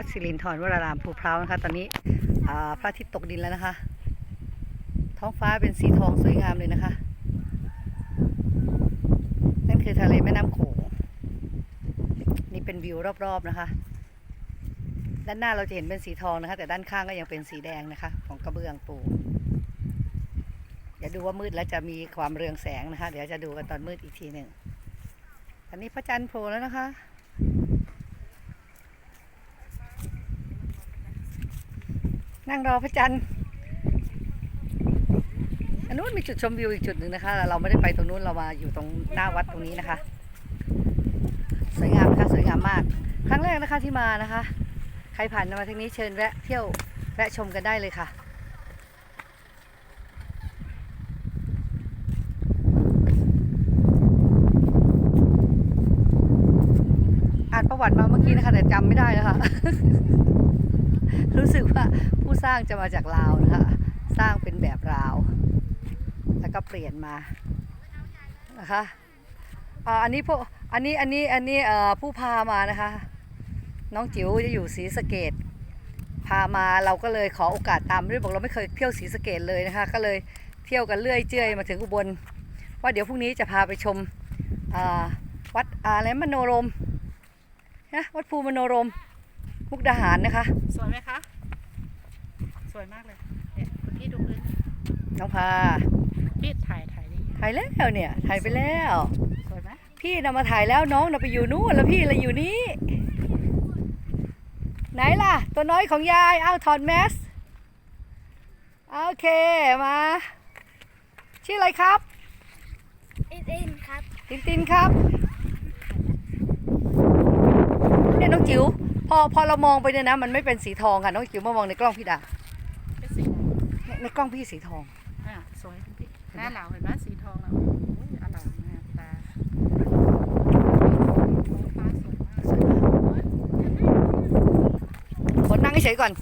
วัดสิรินทรวรารามภูพร้าวนะคะ ตอนนี้พระอาทิตย์ตกดินแล้วนะคะ ท้องฟ้าเป็นสีทองสวยงามเลยนะคะ นั่นคือทะเลแม่น้ำโขงนี่เป็นวิวรอบๆนะคะ ด้านหน้าเราจะเห็นเป็นสีทองนะคะ แต่ด้านข้างก็ยังเป็นสีแดงนะคะ ของกระเบื้องปูเดี๋ยวดูว่ามืดแล้วจะมีความเรืองแสงนะคะ เดี๋ยวจะดูกันตอนมืดอีกทีหนึ่งตอนนี้พระจันทร์โผล่แล้วนะคะ นั่งรอพระจันทร์อันนู้นมีจุดชมวิวอีกจุดหนึ่งนะคะ เราไม่ได้ไปตรงนู้นเรามาอยู่ตรงหน้าวัดตรงนี้นะคะ สวยงามนะคะสวยงามมาก ครั้งแรกนะคะที่มานะคะ ใครผ่านมาทางนี้เชิญแวะเที่ยวแวะชมกันได้เลยค่ะอ่านประวัติมาเมื่อกี้นะคะแต่จำไม่ได้แล้วค่ะ รู้สึกว่าผู้สร้างจะมาจากลาวนะคะสร้างเป็นแบบลาว แล้วก็เปลี่ยนมานะคะอันนี้พวกอันนี้อันนี้อันนี้ผู้พามานะคะ น้องจิ๋วจะอยู่ศรีสะเกดพามาเราก็เลยขอโอกาสตามด้วยบอกเราไม่เคยเที่ยวศรีสะเกดเลยนะคะ ก็เลยเที่ยวกันเรื่อยเจื่อยมาถึงอุบลว่าเดี๋ยวพรุ่งนี้จะพาไปชมวัดอะไรมโนรมนะวัดภูมโนรม มุกดาหารนะคะ สวยไหมคะ สวยมากเลยเนี่ยคุณพี่ดูพื้นน้องพาพี่ถ่ายถ่ายดิถ่ายแล้วเนี่ยถ่ายไปแล้ว สวยไหมพี่นำมาถ่ายแล้วน้องนำไปอยู่นู่นแล้วพี่เลยอยู่นี่ไหนล่ะ ตัวน้อยของยายเอาถอดแมสโอเคมาชื่ออะไรครับอินอินครับตินตินครับเนี่ยน้องจิ๋ว พอพอเรามองไปเนี่ยนะ มันไม่เป็นสีทองค่ะน้องจิ๋วมามองในกล้องพี่ดาเป็นสีในในกล้องพี่สีทอง อะสวยคุณพี่หน้าหนาวเห็นไหมสีทองแล้วโอ้ยอร่ามงามตาท้องฟ้าสวยมากคนนั่งเฉยๆก่อน